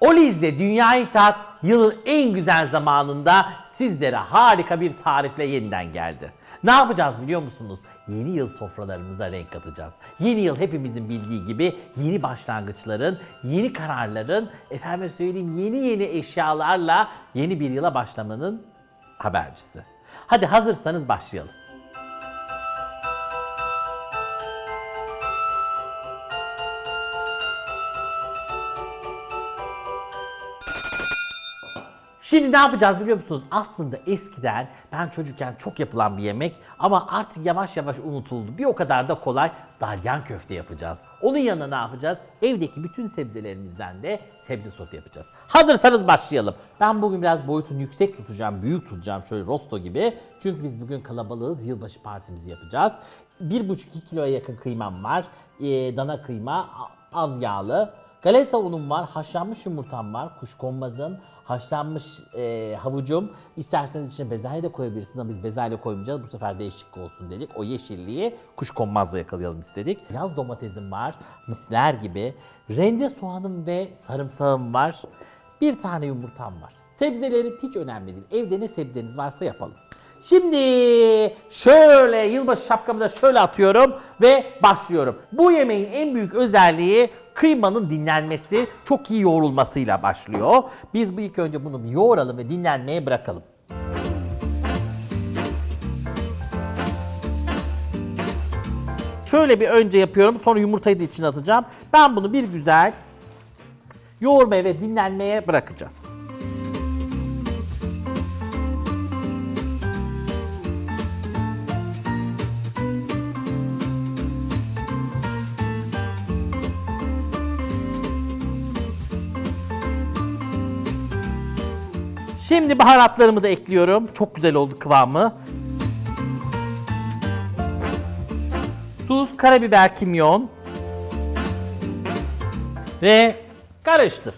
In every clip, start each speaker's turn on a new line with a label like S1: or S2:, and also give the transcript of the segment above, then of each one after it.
S1: Oliz'de Dünyayı Tat yılın en güzel zamanında sizlere harika bir tarifle yeniden geldi. Ne yapacağız biliyor musunuz? Yeni yıl sofralarımıza renk katacağız. Yeni yıl hepimizin bildiği gibi yeni başlangıçların, yeni kararların, efendim söyleyeyim yeni yeni eşyalarla yeni bir yıla başlamanın habercisi. Hadi hazırsanız başlayalım. Şimdi ne yapacağız biliyor musunuz? Aslında eskiden ben çocukken çok yapılan bir yemek ama artık yavaş yavaş unutuldu. Bir o kadar da kolay dalyan köfte yapacağız. Onun yanına ne yapacağız? Evdeki bütün sebzelerimizden de sebze sote yapacağız. Hazırsanız başlayalım. Ben bugün biraz boyutunu yüksek tutacağım, büyük tutacağım şöyle rosto gibi. Çünkü biz bugün kalabalığız, yılbaşı partimizi yapacağız. 1,5-2 kiloya yakın kıymam var. Ee, dana kıyma, az yağlı. Galeta unum var, haşlanmış yumurtam var, kuşkonmazım, haşlanmış e, havucum. İsterseniz içine bezelye de koyabilirsiniz ama biz bezelye koymayacağız. Bu sefer değişiklik olsun dedik. O yeşilliği kuşkonmazla yakalayalım istedik. Yaz domatesim var, misler gibi. Rende soğanım ve sarımsağım var. Bir tane yumurtam var. Sebzelerim hiç önemli değil. Evde ne sebzeniz varsa yapalım. Şimdi şöyle yılbaşı şapkamı da şöyle atıyorum ve başlıyorum. Bu yemeğin en büyük özelliği kıymanın dinlenmesi, çok iyi yoğrulmasıyla başlıyor. Biz bu ilk önce bunu yoğuralım ve dinlenmeye bırakalım. Şöyle bir önce yapıyorum, sonra yumurtayı da içine atacağım. Ben bunu bir güzel yoğurmaya ve dinlenmeye bırakacağım. Şimdi baharatlarımı da ekliyorum. Çok güzel oldu kıvamı. Tuz, karabiber, kimyon. Ve karıştır.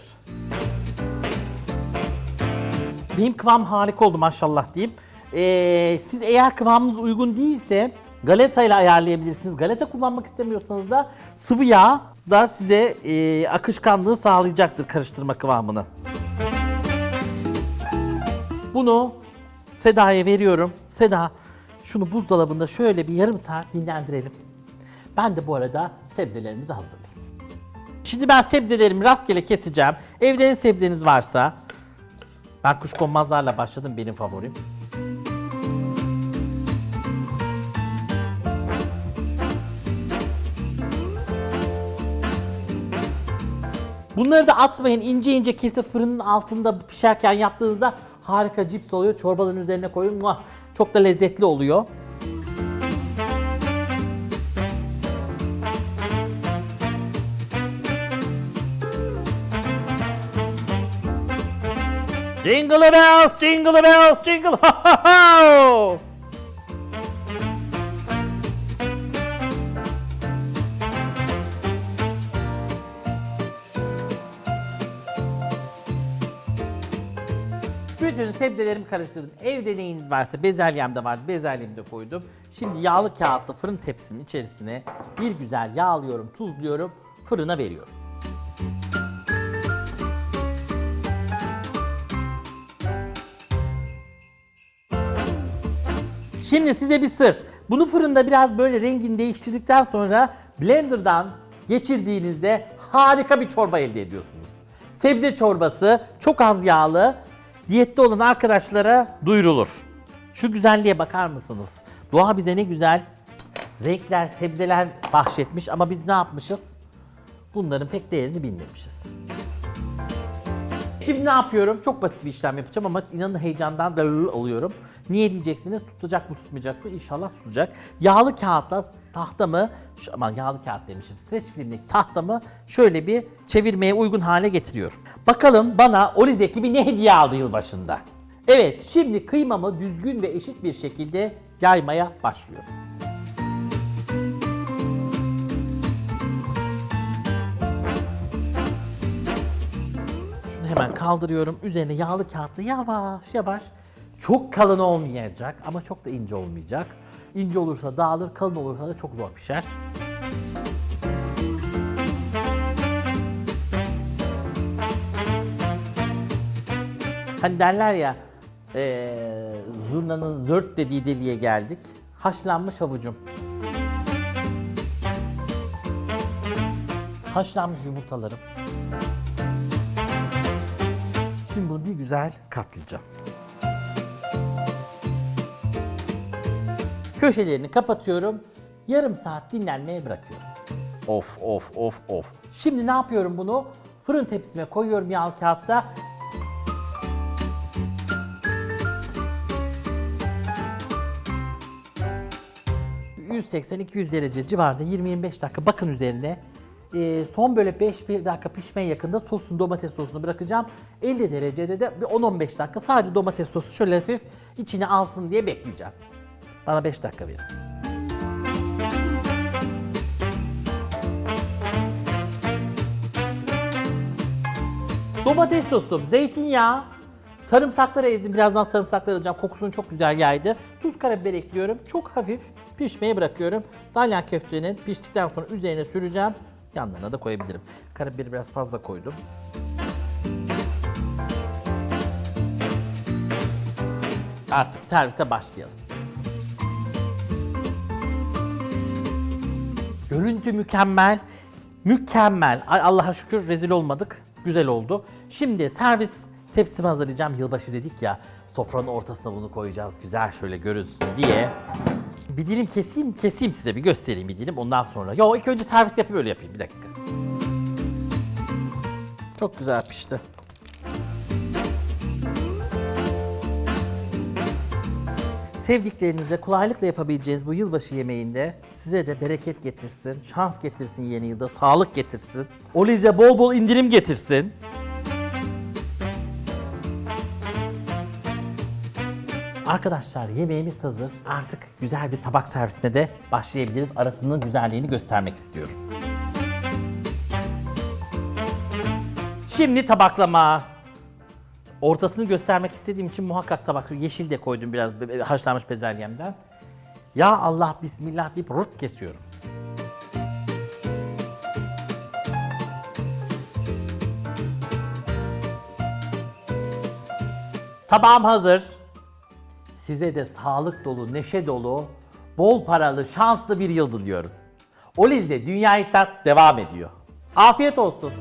S1: Benim kıvam harika oldu maşallah diyeyim. Ee, siz eğer kıvamınız uygun değilse galeta ile ayarlayabilirsiniz. Galeta kullanmak istemiyorsanız da sıvı yağ da size e, akışkanlığı sağlayacaktır karıştırma kıvamını. Bunu Seda'ya veriyorum. Seda şunu buzdolabında şöyle bir yarım saat dinlendirelim. Ben de bu arada sebzelerimizi hazırlayayım. Şimdi ben sebzelerimi rastgele keseceğim. Evde ne sebzeniz varsa ben kuşkonmazlarla başladım benim favorim. Bunları da atmayın. ince ince kesip fırının altında pişerken yaptığınızda harika cips oluyor. Çorbaların üzerine koyun. Muah! Çok da lezzetli oluyor. Jingle bells, jingle bells, jingle ho ho ho! Bütün sebzelerimi karıştırdım. Evde neyiniz varsa bezelyem de vardı. Bezelyemi de koydum. Şimdi yağlı kağıtlı fırın tepsimin içerisine bir güzel yağlıyorum, tuzluyorum, fırına veriyorum. Şimdi size bir sır. Bunu fırında biraz böyle rengini değiştirdikten sonra blenderdan geçirdiğinizde harika bir çorba elde ediyorsunuz. Sebze çorbası çok az yağlı, diyette olan arkadaşlara duyurulur. Şu güzelliğe bakar mısınız? Doğa bize ne güzel renkler, sebzeler bahşetmiş ama biz ne yapmışız? Bunların pek değerini bilmemişiz. Şimdi ne yapıyorum? Çok basit bir işlem yapacağım ama inanın heyecandan da oluyorum. Niye diyeceksiniz? Tutacak mı tutmayacak mı? İnşallah tutacak. Yağlı kağıtla tahtamı, şu, aman yağlı kağıt demişim, streç filmdeki tahtamı şöyle bir çevirmeye uygun hale getiriyorum. Bakalım bana Oliz ekibi ne hediye aldı yılbaşında? Evet, şimdi kıymamı düzgün ve eşit bir şekilde yaymaya başlıyorum. Şunu hemen kaldırıyorum. Üzerine yağlı kağıtla yavaş yavaş. Çok kalın olmayacak ama çok da ince olmayacak. İnce olursa dağılır, kalın olursa da çok zor pişer. Hani derler ya eee zurnanın zört dediği deliğe geldik. Haşlanmış havucum. Haşlanmış yumurtalarım. Şimdi bunu bir güzel katlayacağım. Köşelerini kapatıyorum. Yarım saat dinlenmeye bırakıyorum. Of of of of. Şimdi ne yapıyorum bunu? Fırın tepsime koyuyorum yağlı kağıtta. ...180-200 derece civarında 20-25 dakika bakın üzerine. Ee, son böyle 5 bir dakika pişmeye yakında sosun domates sosunu bırakacağım. 50 derecede de bir 10-15 dakika sadece domates sosu şöyle hafif içine alsın diye bekleyeceğim. Bana 5 dakika verin. Domates sosum, zeytinyağı, sarımsakları ezdim. Birazdan sarımsakları alacağım. Kokusunu çok güzel yaydı. Tuz, karabiber ekliyorum. Çok hafif pişmeye bırakıyorum. Dalyan köftenin piştikten sonra üzerine süreceğim. Yanlarına da koyabilirim. Karabiberi biraz fazla koydum. Artık servise başlayalım. Görüntü mükemmel. Mükemmel. Allah'a şükür rezil olmadık. Güzel oldu. Şimdi servis tepsimi hazırlayacağım. Yılbaşı dedik ya. Sofranın ortasına bunu koyacağız. Güzel şöyle görünsün diye. Bir dilim keseyim, keseyim size bir göstereyim bir dilim. Ondan sonra. Yo ilk önce servis yapıp öyle yapayım. Bir dakika. Çok güzel pişti. Sevdiklerinize kolaylıkla yapabileceğiniz bu yılbaşı yemeğinde size de bereket getirsin, şans getirsin yeni yılda, sağlık getirsin. Olize bol bol indirim getirsin. Arkadaşlar yemeğimiz hazır. Artık güzel bir tabak servisine de başlayabiliriz. Arasının güzelliğini göstermek istiyorum. Şimdi tabaklama. Ortasını göstermek istediğim için muhakkak tabak yeşil de koydum biraz haşlanmış bezelyemden. Ya Allah bismillah deyip rırt kesiyorum. Tabağım hazır. Size de sağlık dolu, neşe dolu, bol paralı, şanslı bir yıl diliyorum. Oliz'de Dünyayı Tat devam ediyor. Afiyet olsun.